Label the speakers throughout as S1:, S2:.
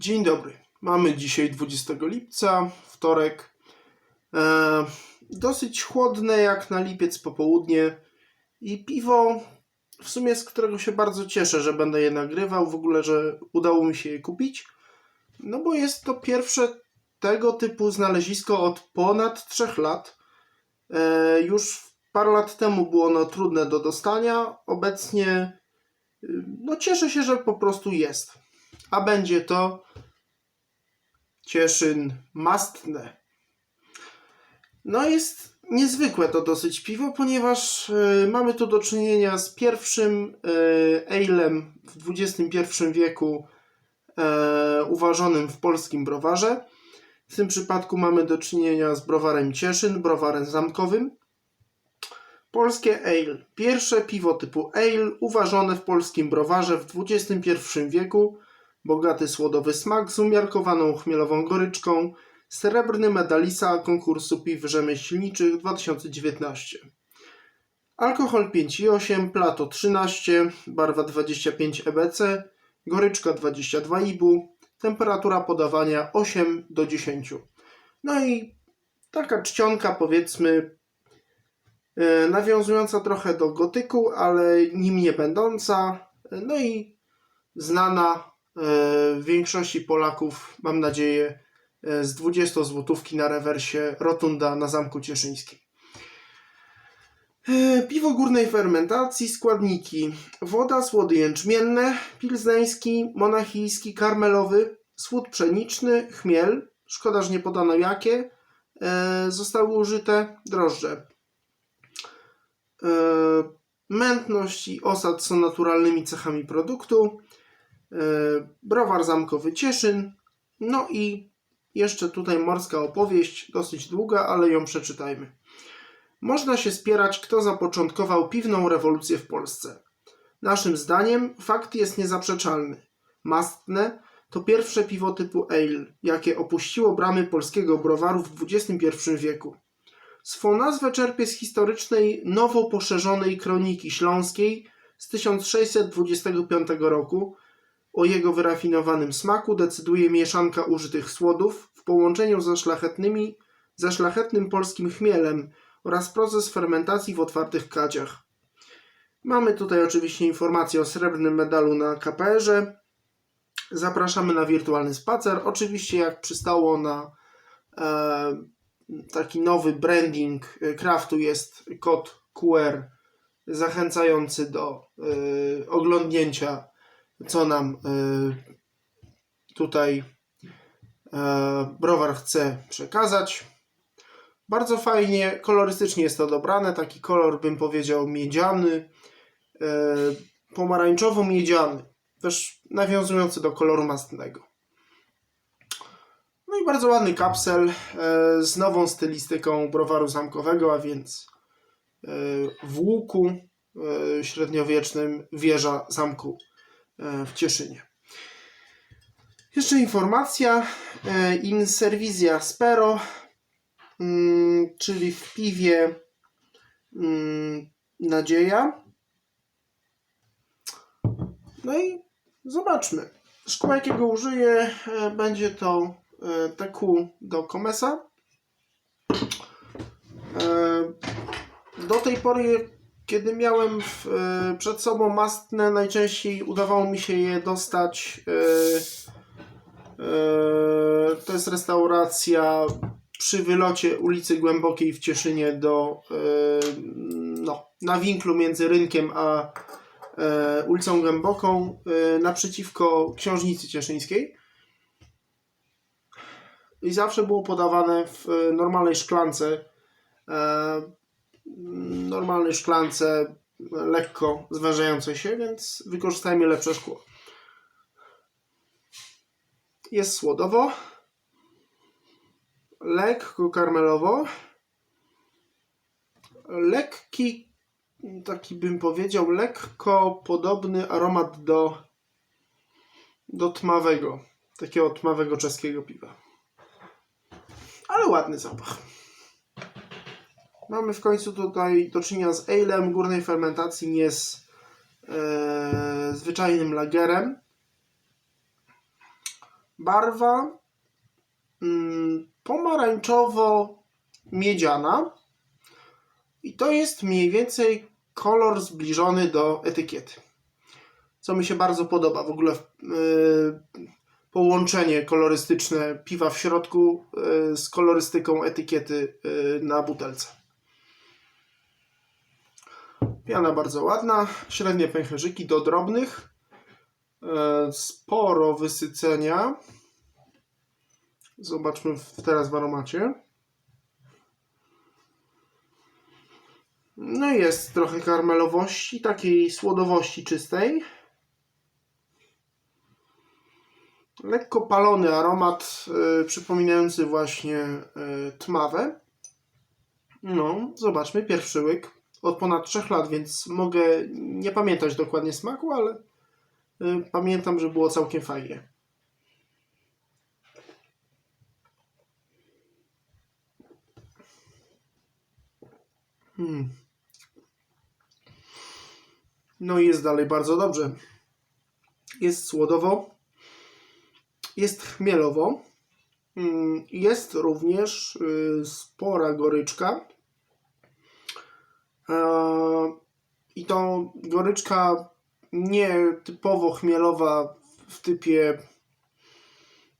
S1: Dzień dobry. Mamy dzisiaj 20 lipca, wtorek. E, dosyć chłodne jak na lipiec popołudnie i piwo, w sumie z którego się bardzo cieszę, że będę je nagrywał, w ogóle, że udało mi się je kupić. No bo jest to pierwsze tego typu znalezisko od ponad 3 lat. E, już parę lat temu było ono trudne do dostania, obecnie y, no cieszę się, że po prostu jest. A będzie to Cieszyn Mastne. No jest niezwykłe to dosyć piwo, ponieważ y, mamy tu do czynienia z pierwszym y, alem w XXI wieku y, uważanym w polskim browarze. W tym przypadku mamy do czynienia z browarem Cieszyn, browarem zamkowym. Polskie ale. Pierwsze piwo typu ale uważane w polskim browarze w XXI wieku. Bogaty słodowy smak z umiarkowaną chmielową goryczką. Srebrny medalista konkursu piw rzemieślniczych 2019. Alkohol 5,8, plato 13, barwa 25 EBC, goryczka 22 IBU, temperatura podawania 8 do 10. No i taka czcionka powiedzmy e, nawiązująca trochę do gotyku, ale nim nie będąca. No i znana e, większości Polaków, mam nadzieję, e, z 20 złotówki na rewersie Rotunda na Zamku Cieszyńskim. E, Piwo górnej fermentacji, składniki woda, słody jęczmienne, pilzneński, monachijski, karmelowy, słód pszeniczny, chmiel, szkoda, że nie podano jakie, e, zostały użyte drożdże. E, Mętność i osad są naturalnymi cechami produktu. E, Browar zamkowy Cieszyn. No i jeszcze tutaj morska opowieść, dosyć długa, ale ją przeczytajmy. Można się spierać, kto zapoczątkował piwną rewolucję w Polsce. Naszym zdaniem fakt jest niezaprzeczalny. Mastne to pierwsze piwo typu ale, jakie opuściło bramy polskiego browaru w XXI wieku. Swą nazwę czerpie z historycznej, nowo poszerzonej kroniki śląskiej z 1625 roku. O jego wyrafinowanym smaku decyduje mieszanka użytych słodów w połączeniu ze, szlachetnymi, ze szlachetnym polskim chmielem oraz proces fermentacji w otwartych kadziach. Mamy tutaj oczywiście informację o srebrnym medalu na KPR-ze. Zapraszamy na wirtualny spacer. Oczywiście, jak przystało na e, taki nowy branding e, craftu, jest kod QR zachęcający do e, oglądnięcia, co nam e, tutaj e, browar chce przekazać. Bardzo fajnie, kolorystycznie jest to dobrane. Taki kolor bym powiedział miedziany, e, pomarańczowo-miedziany, też nawiązujący do koloru mastnego. No i bardzo ładny kapsel e, z nową stylistyką browaru zamkowego, a więc w łuku średniowiecznym wieża zamku w Cieszynie. Jeszcze informacja e, in servizia spero, mm, czyli w piwie mm, nadzieja. No i zobaczmy. Szkło jakiego użyję e, będzie to e, TQ do Komesa. E, Do tej pory, kiedy miałem w, e, przed sobą mastne, najczęściej udawało mi się je dostać. e, e, To jest restauracja przy wylocie ulicy Głębokiej w Cieszynie do no, na winklu między rynkiem a ulicą Głęboką naprzeciwko książnicy cieszyńskiej. I zawsze było podawane w normalnej szklance. Normalnej szklance lekko zwężającej się, więc wykorzystajmy lepsze szkło. Jest słodowo, lekko karmelowo, lekki taki bym powiedział, lekko podobny aromat do, do tmawego, takiego tmawego czeskiego piwa. Ale ładny zapach. Mamy w końcu tutaj do czynienia z alem górnej fermentacji, nie z e, zwyczajnym lagerem. barwa mm, pomarańczowo-miedziana i to jest mniej więcej kolor zbliżony do etykiety. Co mi się bardzo podoba. W ogóle yy, połączenie kolorystyczne piwa w środku yy, z kolorystyką etykiety yy, na butelce. Piana bardzo ładna, średnie pęcherzyki do drobnych, yy, sporo wysycenia. Zobaczmy teraz w aromacie. No jest trochę karmelowości, takiej słodowości czystej. Lekko palony aromat, y, przypominający właśnie y, tmawę. No, zobaczmy, pierwszy łyk od ponad 3 lat, więc mogę nie pamiętać dokładnie smaku, ale y, pamiętam, że było całkiem fajnie. Hmm. No i jest dalej bardzo dobrze. Jest słodowo, jest chmielowo, mm, jest również y, spora goryczka. E, I to goryczka nie typowo chmielowa w typie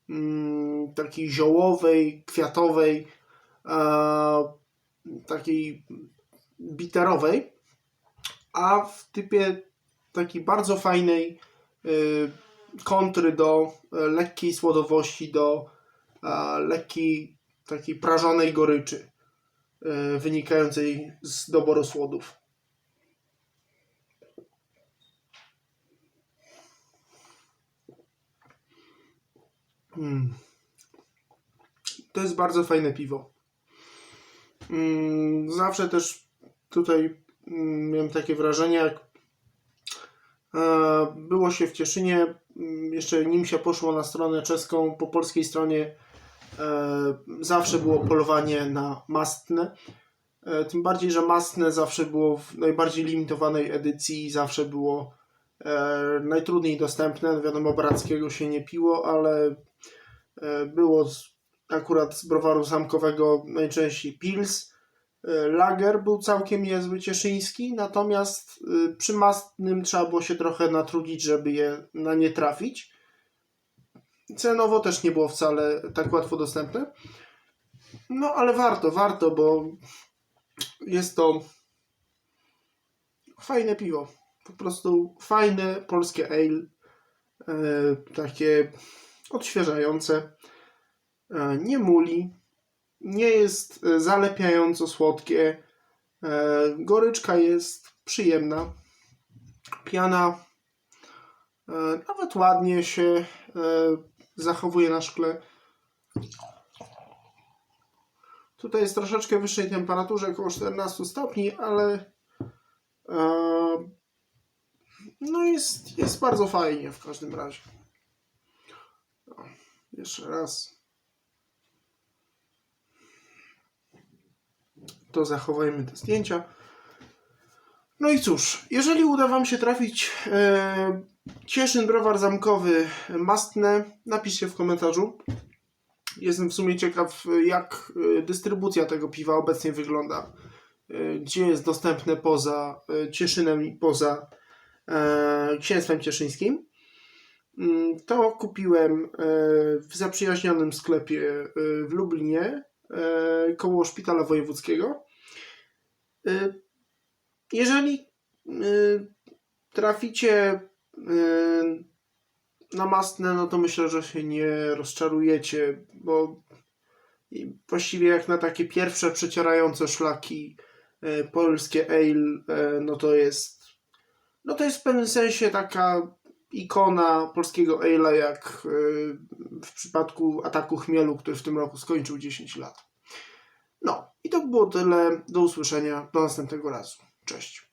S1: mm, takiej ziołowej, kwiatowej, e, takiej biterowej, a w typie takiej bardzo fajnej y, kontry do y, lekkiej słodowości, do e, lekkiej takiej prażonej goryczy wynikającej z doboru słodów. Mm. To jest bardzo fajne piwo. Mm, Zawsze też tutaj mm, miałem takie wrażenie, jak e, było się w Cieszynie, mm, jeszcze nim się poszło na stronę czeską, po polskiej stronie e, zawsze było polowanie na mastne. E, Tym bardziej, że mastne zawsze było w najbardziej limitowanej edycji zawsze było e, najtrudniej dostępne. No Wiadomo, brackiego się nie piło, ale e, było z, akurat z browaru zamkowego najczęściej Pils. E, Lager był całkiem niezły cieszyński, natomiast przy mastnym trzeba było się trochę natrudzić, żeby je na nie trafić. Cenowo też nie było wcale tak łatwo dostępne. No ale warto, warto, bo jest to fajne piwo. Po prostu fajne polskie ale, e, takie odświeżające, e, nie muli, nie jest e, zalepiająco słodkie. Goryczka jest przyjemna. Piana nawet ładnie się zachowuje na szkle. Tutaj jest troszeczkę wyższej temperaturze, około 14 stopni, ale e, no jest, jest bardzo fajnie w każdym razie. O, jeszcze raz. to zachowajmy te zdjęcia. No i cóż, jeżeli uda Wam się trafić e, Cieszyn Browar Zamkowy Mastne, napiszcie w komentarzu. Jestem w sumie ciekaw, jak e, dystrybucja tego piwa obecnie wygląda. E, gdzie jest dostępne poza e, Cieszynem i poza Księstwem Cieszyńskim. Mm, To kupiłem w zaprzyjaźnionym sklepie w Lublinie koło Szpitala Wojewódzkiego. Jeżeli e, traficie e, na mastne, no to myślę, że się nie rozczarujecie, bo właściwie jak na takie pierwsze przecierające szlaki e, polskie ale, no to jest no to jest w pewnym sensie taka ikona polskiego ale'a, jak w przypadku ataku chmielu, który w tym roku skończył 10 lat. No i to było tyle. Do usłyszenia. Do następnego razu. Cześć.